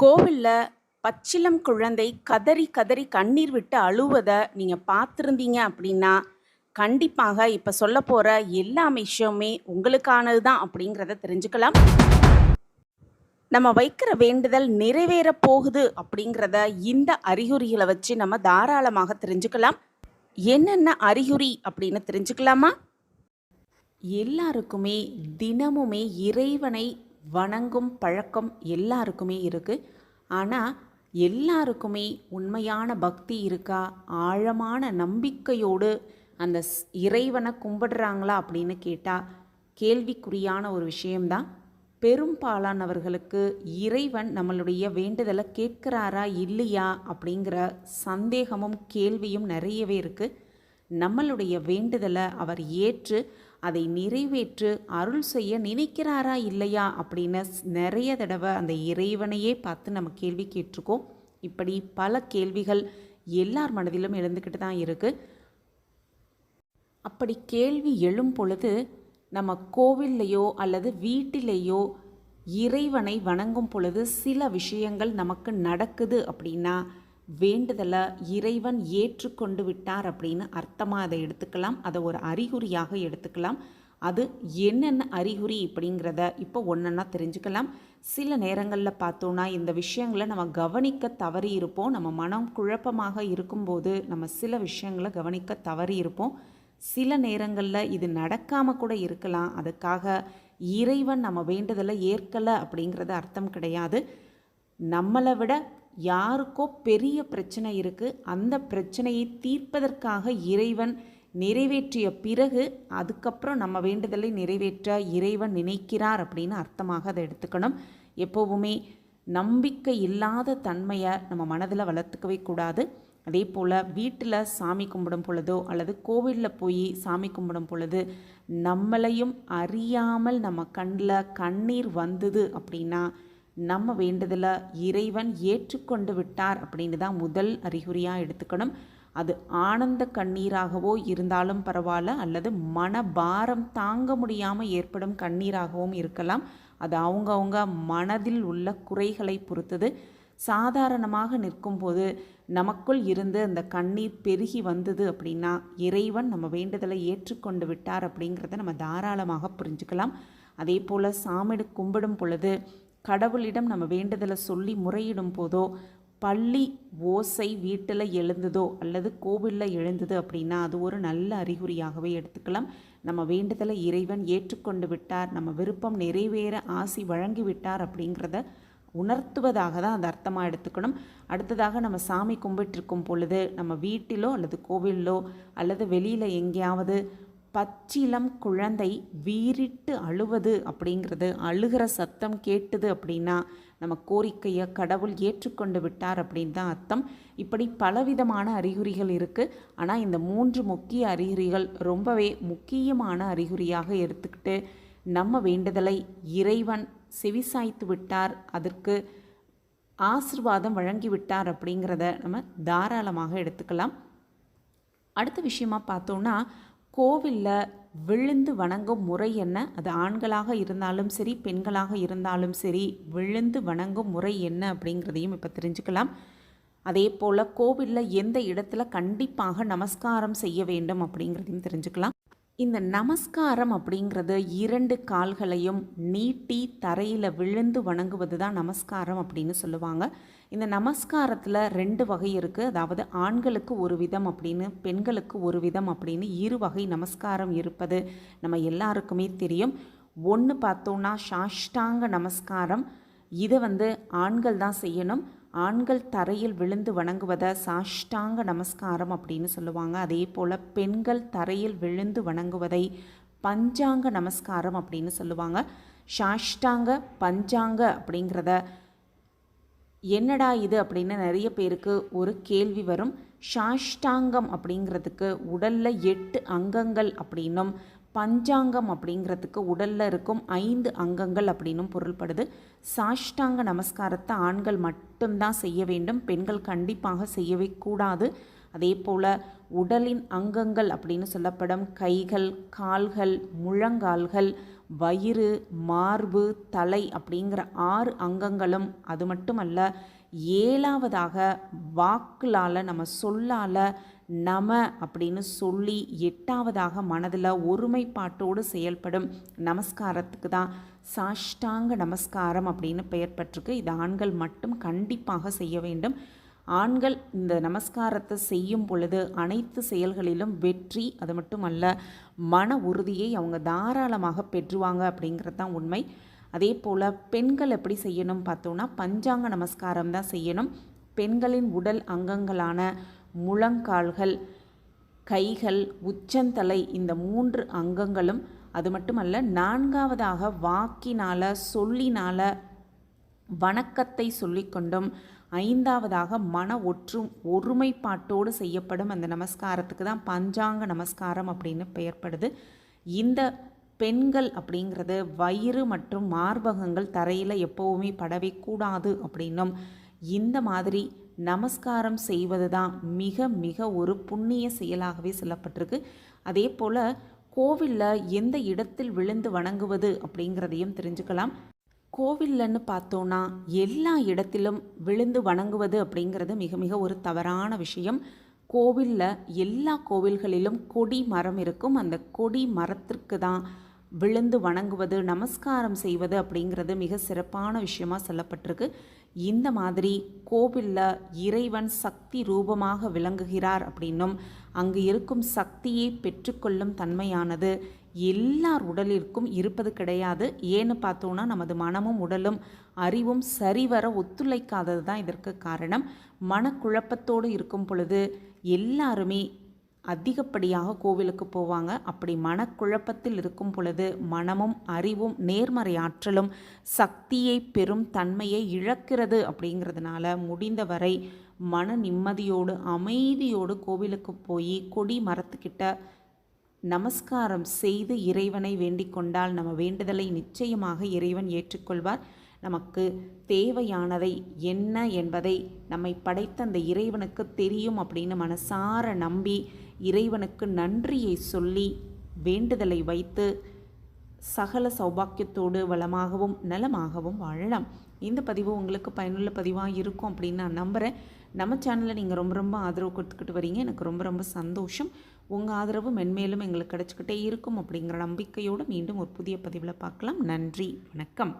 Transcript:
கோவிலில் பச்சிலம் குழந்தை கதறி கதறி கண்ணீர் விட்டு அழுவதை நீங்கள் பார்த்துருந்தீங்க அப்படின்னா கண்டிப்பாக இப்போ சொல்ல போகிற எல்லா விஷயமுமே உங்களுக்கானது தான் அப்படிங்கிறத தெரிஞ்சுக்கலாம். நம்ம வைக்கிற வேண்டுதல் நிறைவேற போகுது அப்படிங்கிறத இந்த அறிகுறிகளை வச்சு நம்ம தாராளமாக தெரிஞ்சுக்கலாம். என்னென்ன அறிகுறி அப்படின்னு தெரிஞ்சுக்கலாமா? எல்லாருக்குமே தினமுமே இறைவனை வணங்கும் பழக்கம் எல்லாருக்குமே இருக்குது ஆனால் எல்லாருக்குமே உண்மையான பக்தி இருக்கா? ஆழமான நம்பிக்கையோடு அந்த இறைவனை கும்பிடுறாங்களா அப்படின்னு கேட்டால் கேள்விக்குறியான ஒரு விஷயம்தான். பெரும்பாலானவர்களுக்கு இறைவன் நம்மளுடைய வேண்டுதலை கேட்குறாரா இல்லையா அப்படிங்கிற சந்தேகமும் கேள்வியும் நிறையவே இருக்குது நம்மளுடைய வேண்டுதலை அவர் ஏற்று அதை நிறைவேற்று அருள் செய்ய நினைக்கிறாரா இல்லையா அப்படின்னு நிறைய தடவை அந்த இறைவனையே பார்த்து நம்ம கேள்வி கேட்டிருக்கோம். இப்படி பல கேள்விகள் எல்லார் மனதிலும் எழுந்துக்கிட்டு தான் இருக்குது அப்படி கேள்வி எழும் பொழுது நம்ம கோவில்லையோ அல்லது வீட்டிலேயோ இறைவனை வணங்கும் பொழுது சில விஷயங்கள் நமக்கு நடக்குது அப்படின்னா வேண்டுதலை இறைவன் ஏற்றுக்கொண்டு விட்டார் அப்படின்னு அர்த்தமாக அதை எடுத்துக்கலாம். அதை ஒரு அறிகுறியாக எடுத்துக்கலாம். அது என்னென்ன அறிகுறி அப்படிங்கிறத இப்போ ஒன்றா தெரிஞ்சுக்கலாம். சில நேரங்களில் பார்த்தோன்னா இந்த விஷயங்களை நம்ம கவனிக்க தவறி இருப்போம். நம்ம மனம் குழப்பமாக இருக்கும்போது நம்ம சில விஷயங்களை கவனிக்க தவறி இருப்போம். சில நேரங்களில் இது நடக்காமல் கூட இருக்கலாம். அதுக்காக இறைவன் நம்ம வேண்டுதலை ஏற்கலை அப்படிங்கிறது அர்த்தம் கிடையாது. நம்மளை விட யாருக்கோ பெரிய பிரச்சனை இருக்குது அந்த பிரச்சனையை தீர்ப்பதற்காக இறைவன் நிறைவேற்றிய பிறகு அதுக்கப்புறம் நம்ம வேண்டுதலை நிறைவேற்ற இறைவன் நினைக்கிறார் அப்படின்னு அர்த்தமாக அதை எடுத்துக்கணும். எப்போவுமே நம்பிக்கை இல்லாத தன்மையை நம்ம மனதில் வளர்த்துக்கவே கூடாது. அதே போல் வீட்டில் சாமி கும்பிடும் பொழுதோ அல்லது கோவிலில் போய் சாமி கும்பிடும் பொழுது நம்மளையும் அறியாமல் நம்ம கண்ணில் கண்ணீர் வந்தது அப்படின்னா நம்ம வேண்டுதலை இறைவன் ஏற்றுக்கொண்டு விட்டார் அப்படின்னு தான் முதல் அறிகுறியாக எடுத்துக்கணும். அது ஆனந்த கண்ணீராகவோ இருந்தாலும் பரவாயில்ல அல்லது மனபாரம் தாங்க முடியாமல் ஏற்படும் கண்ணீராகவும் இருக்கலாம். அது அவங்கவுங்க மனதில் உள்ள குறைகளை பொறுத்தது. சாதாரணமாக நிற்கும்போது நமக்குள் இருந்து அந்த கண்ணீர் பெருகி வந்தது அப்படின்னா இறைவன் நம்ம வேண்டுதலை ஏற்றுக்கொண்டு விட்டார் அப்படிங்கிறத நம்ம தாராளமாக புரிஞ்சுக்கலாம். அதே போல் சாமிடு கும்பிடும் பொழுது கடவுளிடம் நம்ம வேண்டுதலை சொல்லி முறையிடும் போதோ பள்ளி ஓசை வீட்டில் எழுந்ததோ அல்லது கோவிலில் எழுந்தது அப்படின்னா அது ஒரு நல்ல அறிகுறியாகவே எடுத்துக்கலாம். நம்ம வேண்டுதலை இறைவன் ஏற்றுக்கொண்டு விட்டார் நம்ம விருப்பம் நிறைவேற ஆசி வழங்கி விட்டார் அப்படிங்கிறத உணர்த்துவதாக தான் அது அர்த்தமாக எடுத்துக்கணும். அடுத்ததாக நம்ம சாமி கும்பிட்டுருக்கும் பொழுது நம்ம வீட்டிலோ அல்லது கோவிலிலோ அல்லது வெளியில் எங்கேயாவது பச்சிலம் குழந்தை வீறிட்டு அழுவது அப்படிங்கிறது அழுகிற சத்தம் கேட்டுது அப்படின்னா நம்ம கோரிக்கையை கடவுள் ஏற்றுக்கொண்டு விட்டார் அப்படின்னு தான் அர்த்தம். இப்படி பலவிதமான அறிகுறிகள் இருக்குது ஆனால் இந்த மூன்று முக்கிய அறிகுறிகள் ரொம்பவே முக்கியமான அறிகுறியாக எடுத்துக்கிட்டு நம்ம வேண்டுதலை இறைவன் செவிசாய்த்து விட்டார் அதற்கு ஆசிர்வாதம் வழங்கி விட்டார் அப்படிங்கிறத நம்ம தாராளமாக எடுத்துக்கலாம். அடுத்த விஷயமா பார்த்தோன்னா கோவிலில் விழுந்து வணங்கும் முறை என்ன? அது ஆண்களாக இருந்தாலும் சரி பெண்களாக இருந்தாலும் சரி விழுந்து வணங்கும் முறை என்ன அப்படிங்கிறதையும் இப்போ தெரிஞ்சுக்கலாம். அதே போல் கோவிலில் எந்த இடத்துல கண்டிப்பாக நமஸ்காரம் செய்ய வேண்டும் அப்படிங்கிறதையும் தெரிஞ்சுக்கலாம். இந்த நமஸ்காரம் அப்படிங்கிறது இரண்டு கால்களையும் நீட்டி தரையில் விழுந்து வணங்குவது தான் நமஸ்காரம் அப்படின்னு சொல்லுவாங்க. இந்த நமஸ்காரத்தில் ரெண்டு வகை இருக்குது அதாவது ஆண்களுக்கு ஒரு விதம் அப்படின்னு பெண்களுக்கு ஒரு விதம் அப்படின்னு இரு வகை நமஸ்காரம் இருப்பது நம்ம எல்லாருக்குமே தெரியும். ஒன்று பார்த்தோன்னா சாஷ்டாங்க நமஸ்காரம். இதை வந்து ஆண்கள் தான் செய்யணும். ஆண்கள் தரையில் விழுந்து வணங்குவதை சாஷ்டாங்க நமஸ்காரம் அப்படின்னு சொல்லுவாங்க. அதே போல் பெண்கள் தரையில் விழுந்து வணங்குவதை பஞ்சாங்க நமஸ்காரம் அப்படின்னு சொல்லுவாங்க. சாஷ்டாங்க பஞ்சாங்க அப்படிங்கிறத என்னடா இது அப்படின்னு நிறைய பேருக்கு ஒரு கேள்வி வரும். சாஷ்டாங்கம் அப்படிங்கிறதுக்கு உடலில் எட்டு அங்கங்கள் அப்படின்னும் பஞ்சாங்கம் அப்படிங்கிறதுக்கு உடலில் இருக்கும் ஐந்து அங்கங்கள் அப்படின்னும் பொருள்படுது. சாஷ்டாங்க நமஸ்காரத்தை ஆண்கள் மட்டும்தான் செய்ய வேண்டும். பெண்கள் கண்டிப்பாக செய்யவே கூடாது. அதே போல் உடலின் அங்கங்கள் அப்படின்னு சொல்லப்படும் கைகள் கால்கள் முழங்கால்கள் வயிறு மார்பு தலை அப்படிங்கிற ஆறு அங்கங்களும் அது மட்டுமல்ல ஏழாவதாக வாக்களால் நம்ம சொல்லால் நம அப்படின்னு சொல்லி எட்டாவதாக மனதில் ஒருமைப்பாட்டோடு செயல்படும் நமஸ்காரத்துக்கு தான் சாஷ்டாங்க நமஸ்காரம் அப்படின்னு பெயர் பெற்றிருக்கு. இது ஆண்கள் மட்டும் கண்டிப்பாக செய்ய வேண்டும். ஆண்கள் இந்த நமஸ்காரத்தை செய்யும் பொழுது அனைத்து செயல்களிலும் வெற்றி அது மட்டுமல்ல மன உறுதியை அவங்க தாராளமாக பெற்றுவாங்க அப்படிங்கிறது தான் உண்மை. அதே போல் பெண்கள் எப்படி செய்யணும் பார்த்தோன்னா பஞ்சாங்க நமஸ்காரம் தான் செய்யணும். பெண்களின் உடல் அங்கங்களான முழங்கால்கள் கைகள் உச்சந்தலை இந்த மூன்று அங்கங்களும் அது மட்டுமல்ல நான்காவதாக வாக்கினால் சொல்லினால் வணக்கத்தை சொல்லிக்கொண்டும் ஐந்தாவதாக மன ஒற்று ஒருமைப்பாட்டோடு செய்யப்படும் அந்த நமஸ்காரத்துக்கு தான் பஞ்சாங்க நமஸ்காரம் அப்படின்னு பெயர்படுது இந்த பெண்கள் அப்படிங்கிறது வயிறு மற்றும் மார்பகங்கள் தரையில் எப்போவுமே படவே கூடாது அப்படின்னும் இந்த மாதிரி நமஸ்காரம் செய்வது தான் மிக மிக ஒரு புண்ணிய செயலாகவே சொல்லப்பட்டிருக்கு. அதே போல் கோவிலில் எந்த இடத்தில் விழுந்து வணங்குவது அப்படிங்கிறதையும் தெரிஞ்சுக்கலாம். கோவில்லன்னு பார்த்தோன்னா எல்லா இடத்திலும் விழுந்து வணங்குவது அப்படிங்கிறது மிக மிக ஒரு தவறான விஷயம். கோவிலில் எல்லா கோவில்களிலும் கொடி மரம் இருக்கும். அந்த கொடி மரத்திற்கு தான் விழுந்து வணங்குவது நமஸ்காரம் செய்வது அப்படிங்கிறது மிக சிறப்பான விஷயமாக சொல்லப்பட்டிருக்கு. இந்த மாதிரி கோவிலில் இறைவன் சக்தி ரூபமாக விளங்குகிறார் அப்படின்னும் அங்கு இருக்கும் சக்தியை பெற்றுக்கொள்ளும் தன்மையானது எல்லார் உடலிற்கும் இருப்பது கிடையாது. ஏன்னு பார்த்தோன்னா நமது மனமும் உடலும் அறிவும் சரிவர ஒத்துழைக்காதது தான் இதற்கு காரணம். மனக்குழப்பத்தோடு இருக்கும் பொழுது எல்லாருமே அதிகப்படியாக கோவிலுக்கு போவாங்க. அப்படி மனக்குழப்பத்தில் இருக்கும் பொழுது மனமும் அறிவும் நேர்மறை ஆற்றலும் சக்தியை பெறும் தன்மையை இழக்கிறது அப்படிங்கிறதுனால முடிந்தவரை மன நிம்மதியோடு அமைதியோடு கோவிலுக்கு போய் கொடி மரத்துக்கிட்ட நமஸ்காரம் செய்து இறைவனை வேண்டிக் கொண்டால் நம்ம வேண்டுதலை நிச்சயமாக இறைவன் ஏற்றுக்கொள்வார். நமக்கு தேவையானதை என்ன என்பதை நம்மை படைத்த அந்த இறைவனுக்கு தெரியும் அப்படின்னு மனசார நம்பி இறைவனுக்கு நன்றியை சொல்லி வேண்டுதலை வைத்து சகல சௌபாக்கியத்தோடு வளமாகவும் நலமாகவும் வாழலாம். இந்த பதிவு உங்களுக்கு பயனுள்ள பதிவாக இருக்கும் அப்படின்னு நான் நம்புகிறேன் நம்ம சேனலில் நீங்கள் ரொம்ப ரொம்ப ஆதரவு கொடுத்துக்கிட்டு வரீங்க. எனக்கு ரொம்ப ரொம்ப சந்தோஷம். உங்கள் ஆதரவு மென்மேலும் எங்களுக்கு கிடச்சிக்கிட்டே இருக்கும் அப்படிங்கிற நம்பிக்கையோடு மீண்டும் ஒரு புதிய பதிவில் பார்க்கலாம். நன்றி. வணக்கம்.